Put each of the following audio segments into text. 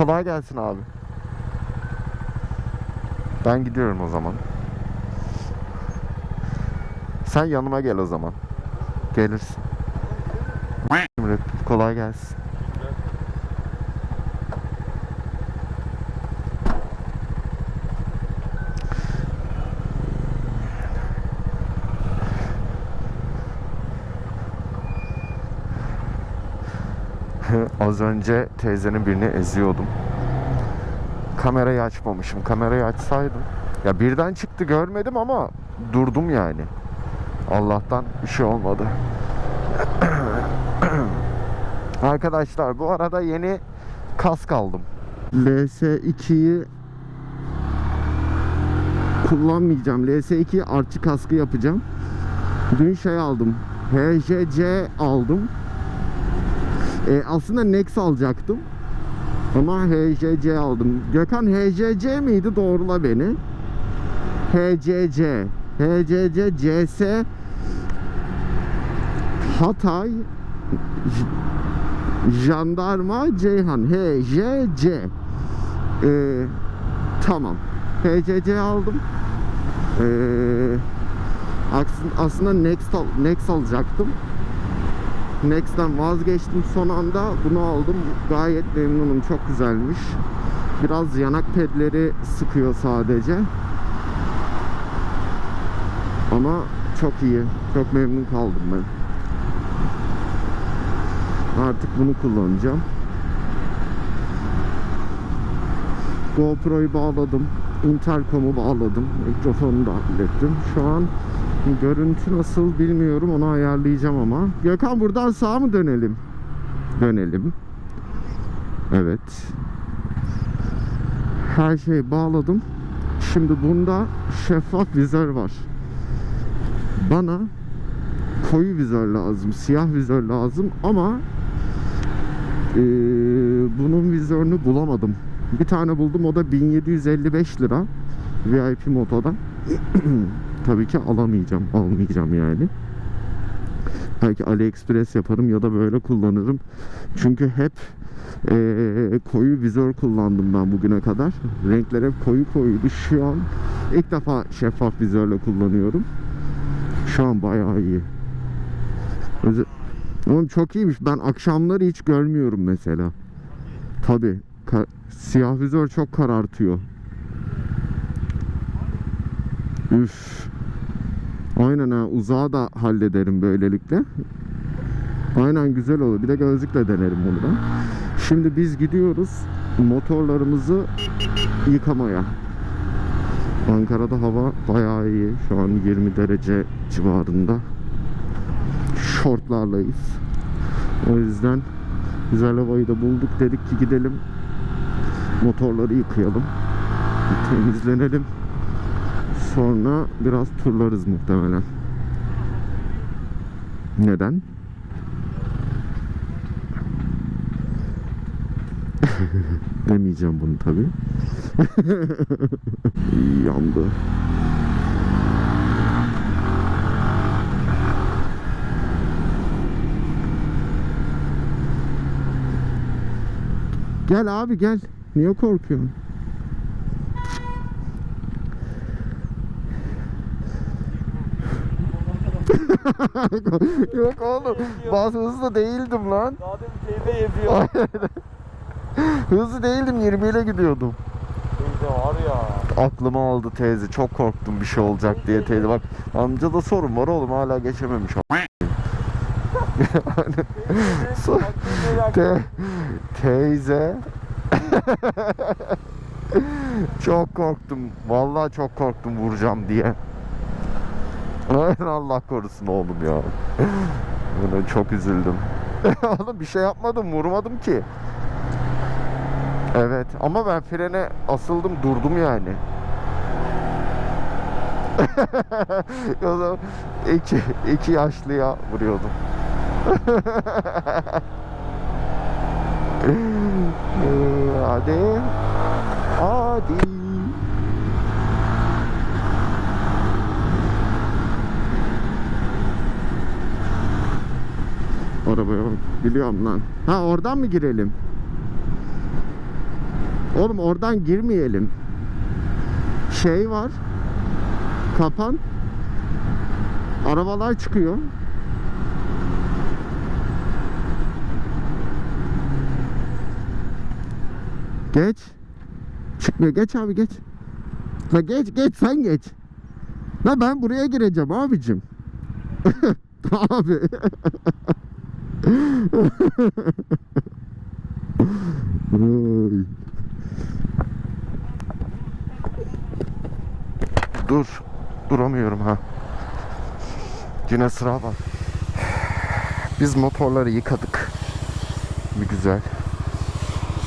Kolay gelsin abi. Ben gidiyorum o zaman. Sen yanıma gel o zaman. Gelirsin. Kolay gelsin. Az önce teyzenin birini eziyordum. Kamerayı açmamışım. Kamerayı açsaydım. Ya birden çıktı görmedim ama durdum yani. Allah'tan bir şey olmadı. Arkadaşlar bu arada yeni kask aldım. LS2'yi kullanmayacağım. LS2 artçı kaskı yapacağım. Dün şey aldım. HJC aldım. E, aslında Nex alacaktım. Ama HJC aldım. Gökhan HJC miydi? Doğrula beni. HCC. HCC CS Hatay Jandarma Ceyhan HJC ee, Tamam HCC aldım ee, aslında Next, al- Next alacaktım Next'ten vazgeçtim son anda. Bunu aldım. Gayet memnunum. Çok güzelmiş. Biraz yanak pedleri sıkıyor sadece. Ama çok iyi. Çok memnun kaldım ben. Artık bunu kullanacağım. GoPro'yu bağladım. İntercom'u bağladım. Mikrofonu da hallettim. Şu an Görüntü nasıl bilmiyorum onu ayarlayacağım ama. Gökhan buradan sağa mı dönelim? Dönelim. Evet. Her şeyi bağladım. Şimdi bunda şeffaf vizör var. Bana koyu vizör lazım, siyah vizör lazım ama eee, bunun vizörünü bulamadım. Bir tane buldum o da 1755 lira VIP motodan. tabii ki alamayacağım. Almayacağım yani. Belki AliExpress yaparım ya da böyle kullanırım. Çünkü hep eee, koyu vizör kullandım ben bugüne kadar. Renkler hep koyu koyuydu. Şu an ilk defa şeffaf vizörle kullanıyorum. Şu an bayağı iyi. Özel... Oğlum çok iyiymiş. Ben akşamları hiç görmüyorum mesela. Tabii. ka- siyah vizör çok karartıyor. Üf. Aynen ha uzağa da hallederim böylelikle. Aynen güzel olur. Bir de gözlükle denerim bunu da. Şimdi biz gidiyoruz motorlarımızı yıkamaya. Ankara'da hava bayağı iyi. Şu an 20 derece civarında. Şortlarlayız. O yüzden güzel havayı da bulduk. Dedik ki gidelim motorları yıkayalım. Temizlenelim. Sonra biraz turlarız muhtemelen. Neden? Demeyeceğim bunu tabi. Yandı. Gel abi gel. Niye korkuyorsun? Yok oğlum. Bazı hızlı değildim lan. Daha demin teyze yazıyor. Hızlı değildim 20 ile gidiyordum. teyze var ya. Aklıma aldı teyze. Çok korktum bir şey olacak diye teyze. Bak amca da sorun var oğlum hala geçememiş. So- Te- teyze. çok korktum. Vallahi çok korktum vuracağım diye. Allah korusun oğlum ya. Buna çok üzüldüm. oğlum bir şey yapmadım, vurmadım ki. Evet ama ben frene asıldım durdum yani. o zaman iki, iki yaşlıya vuruyordum. Hadi. Hadi. Arabaya. Biliyorum lan. Ha oradan mı girelim? Oğlum oradan girmeyelim. Şey var. Kapan. Arabalar çıkıyor. Geç. Çıkmıyor. Geç abi geç. La geç geç sen geç. La ben buraya gireceğim abicim. abi. Dur. Duramıyorum ha. Yine sıra var. Biz motorları yıkadık. Bir güzel.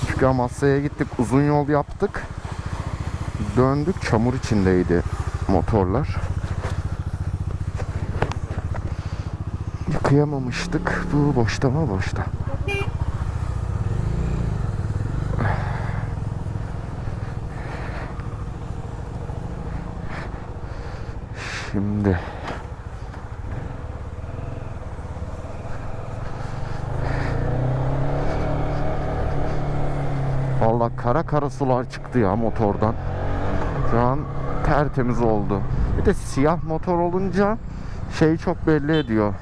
Çünkü Amasya'ya gittik. Uzun yol yaptık. Döndük. Çamur içindeydi motorlar. Yıkayamamıştık. Bu boşta mı? Boşta. Şimdi Valla kara kara sular çıktı ya motordan. Şu an tertemiz oldu. Bir de siyah motor olunca şeyi çok belli ediyor.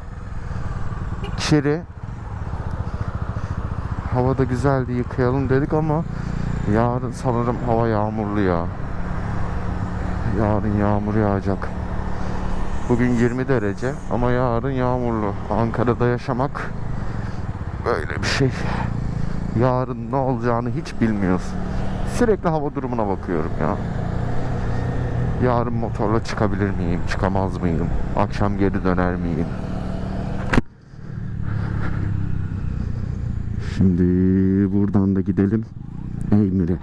Kiri. Havada güzeldi yıkayalım dedik ama yarın sanırım hava yağmurlu ya. Yarın yağmur yağacak. Bugün 20 derece ama yarın yağmurlu. Ankara'da yaşamak böyle bir şey. Yarın ne olacağını hiç bilmiyoruz. Sürekli hava durumuna bakıyorum ya. Yarın motorla çıkabilir miyim? Çıkamaz mıyım? Akşam geri döner miyim? Şimdi buradan da gidelim Eymir'e.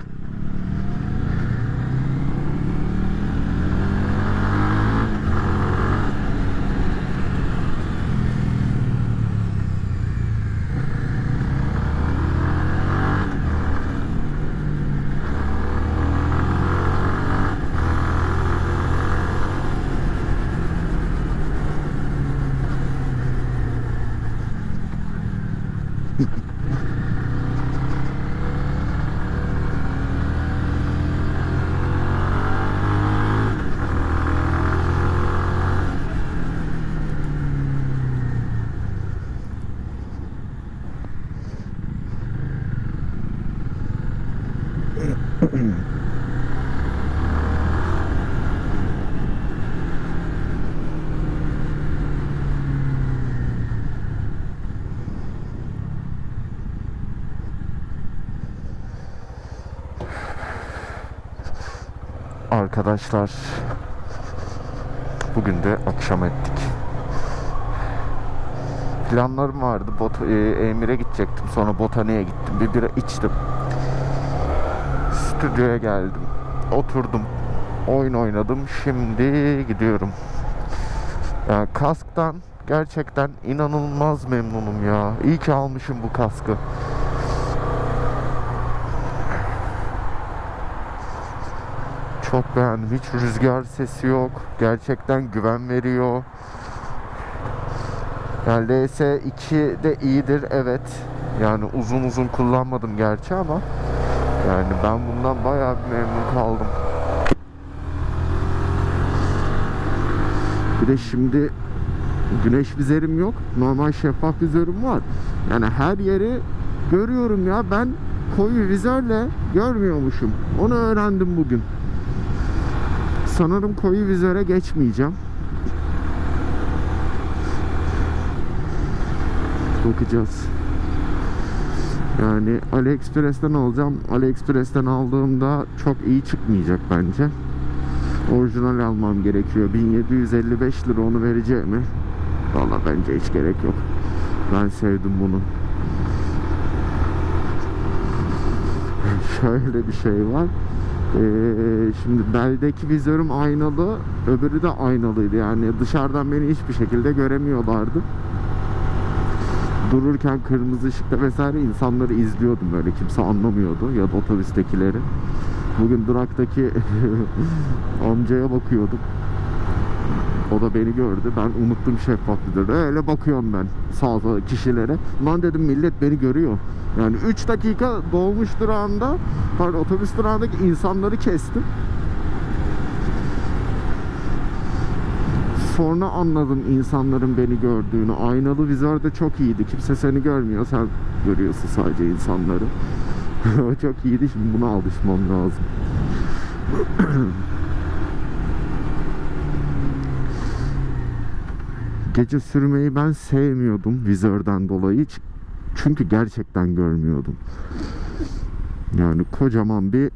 Arkadaşlar bugün de akşam ettik. Planlarım vardı. Bot e, Emir'e gidecektim. Sonra botaniğe gittim. Bir bira içtim. Stüdyoya geldim. Oturdum. Oyun oynadım. Şimdi gidiyorum. Yani kasktan gerçekten inanılmaz memnunum ya. İyi ki almışım bu kaskı. Çok beğendim. Hiç rüzgar sesi yok. Gerçekten güven veriyor. Yani LS2 de iyidir evet. Yani uzun uzun kullanmadım gerçi ama yani ben bundan bayağı bir memnun kaldım. Bir de şimdi güneş vizerim yok. Normal şeffaf vizörüm var. Yani her yeri görüyorum ya. Ben koyu vizörle görmüyormuşum. Onu öğrendim bugün. Sanırım koyu vizöre geçmeyeceğim. Bakacağız. Yani AliExpress'ten alacağım. AliExpress'ten aldığımda çok iyi çıkmayacak bence. Orijinal almam gerekiyor. 1755 lira onu vereceğimi. Valla bence hiç gerek yok. Ben sevdim bunu. Şöyle bir şey var. Ee, şimdi beldeki vizörüm aynalı, öbürü de aynalıydı. Yani dışarıdan beni hiçbir şekilde göremiyorlardı. Dururken kırmızı ışıkta vesaire insanları izliyordum böyle kimse anlamıyordu ya da otobüstekileri. Bugün duraktaki amcaya bakıyordum. O da beni gördü. Ben unuttum şeffaf vizörü. Öyle bakıyorum ben sola kişilere. Lan dedim millet beni görüyor. Yani 3 dakika dolmuş durağında pardon otobüs durağındaki insanları kestim. Sonra anladım insanların beni gördüğünü. Aynalı vizör de çok iyiydi. Kimse seni görmüyor. Sen görüyorsun sadece insanları. çok iyiydi. Şimdi buna alışmam lazım. Gece sürmeyi ben sevmiyordum vizörden dolayı. Çünkü gerçekten görmüyordum. Yani kocaman bir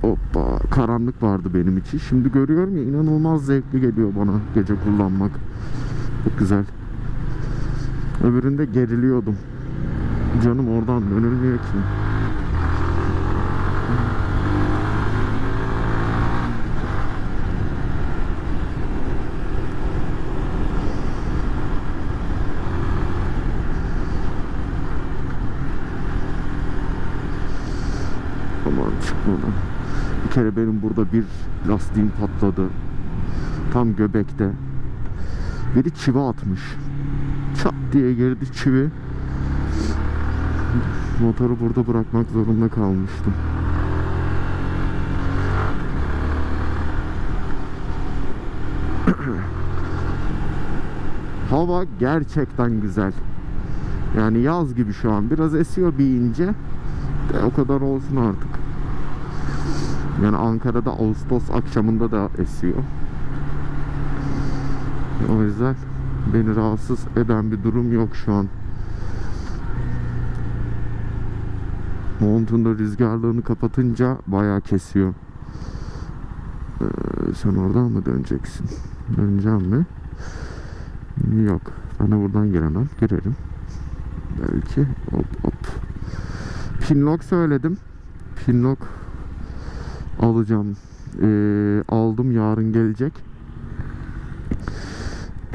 hoppa karanlık vardı benim için. Şimdi görüyorum ya inanılmaz zevkli geliyor bana gece kullanmak. Çok güzel. Öbüründe geriliyordum. Canım oradan dönülmüyor ki. Kere benim burada bir lastiğim patladı. Tam göbekte. Biri çivi atmış. Çat diye girdi çivi. Motoru burada bırakmak zorunda kalmıştım. Hava gerçekten güzel. Yani yaz gibi şu an. Biraz esiyor bir ince. De o kadar olsun artık. Yani Ankara'da Ağustos akşamında da esiyor. O yüzden beni rahatsız eden bir durum yok şu an. Montun da rüzgarlığını kapatınca bayağı kesiyor. Ee, sen oradan mı döneceksin? Döneceğim mi? Yok. De buradan giremem. Girerim. Belki. Hop hop. Pinlock söyledim. Pinlock alacağım. Ee, aldım yarın gelecek.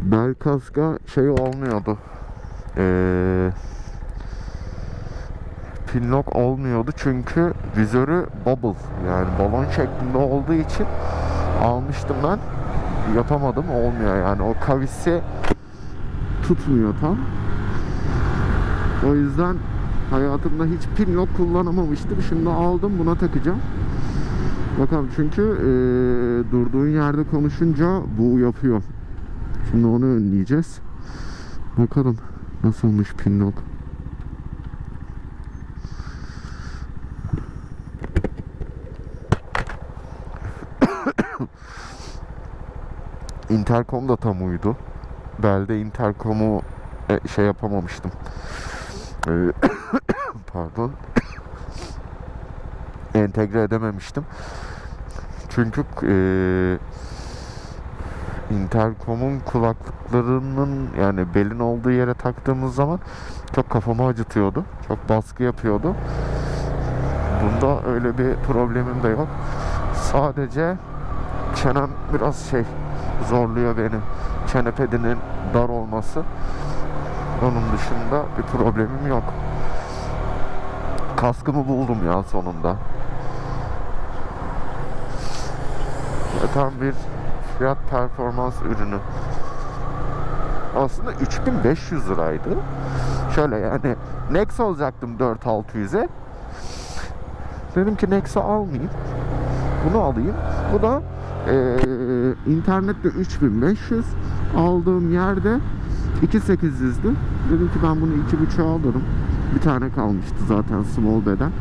Bel kaska şey olmuyordu. Ee, pinlock olmuyordu çünkü vizörü bubble yani balon şeklinde olduğu için almıştım ben. Yapamadım olmuyor yani o kavisi tutmuyor tam. O yüzden hayatımda hiç pinlock kullanamamıştım. Şimdi aldım buna takacağım. Bakalım çünkü eee, durduğun yerde konuşunca bu yapıyor. Şimdi onu önleyeceğiz. Bakalım nasılmış pinlock. Intercom da tam uydu. Belde intercomu e, şey yapamamıştım. Pardon. entegre edememiştim. Çünkü eee intercom'un kulaklıklarının yani belin olduğu yere taktığımız zaman çok kafamı acıtıyordu. Çok baskı yapıyordu. Bunda öyle bir problemim de yok. Sadece çenem biraz şey zorluyor beni. Çene pedinin dar olması. Onun dışında bir problemim yok. Kaskımı buldum ya sonunda. Ya Tam bir fiyat performans ürünü. Aslında 3500 liraydı. Şöyle yani Nex alacaktım 4600'e. Dedim ki Nex'i almayayım. Bunu alayım. Bu da eee, internette 3500 aldığım yerde 2800'dü. Dedim ki ben bunu 2.5'a alırım. Bir tane kalmıştı zaten small beden.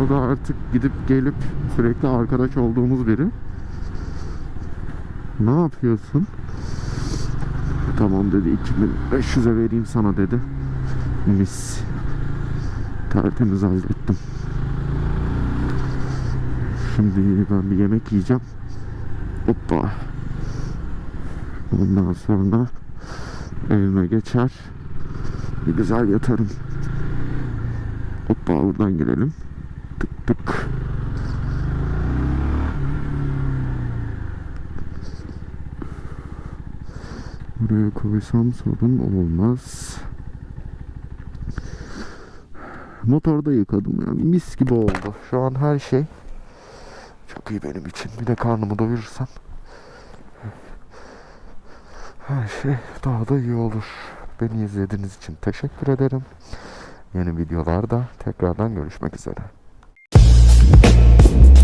O da artık gidip gelip sürekli arkadaş olduğumuz biri. Ne yapıyorsun? Tamam dedi 2500'e vereyim sana dedi. Mis. Tertemiz hallettim. Şimdi ben bir yemek yiyeceğim. Hoppa. Ondan sonra evime geçer. Bir güzel yatarım. Hoppa buradan girelim. Tık tık. Buraya koysam sorun olmaz. Motorda yıkadım yani mis gibi oldu. Şu an her şey Çok iyi benim için. Bir de karnımı doyurursam her şey daha da iyi olur. Beni izlediğiniz için teşekkür ederim. Yeni videolarda tekrardan görüşmek üzere.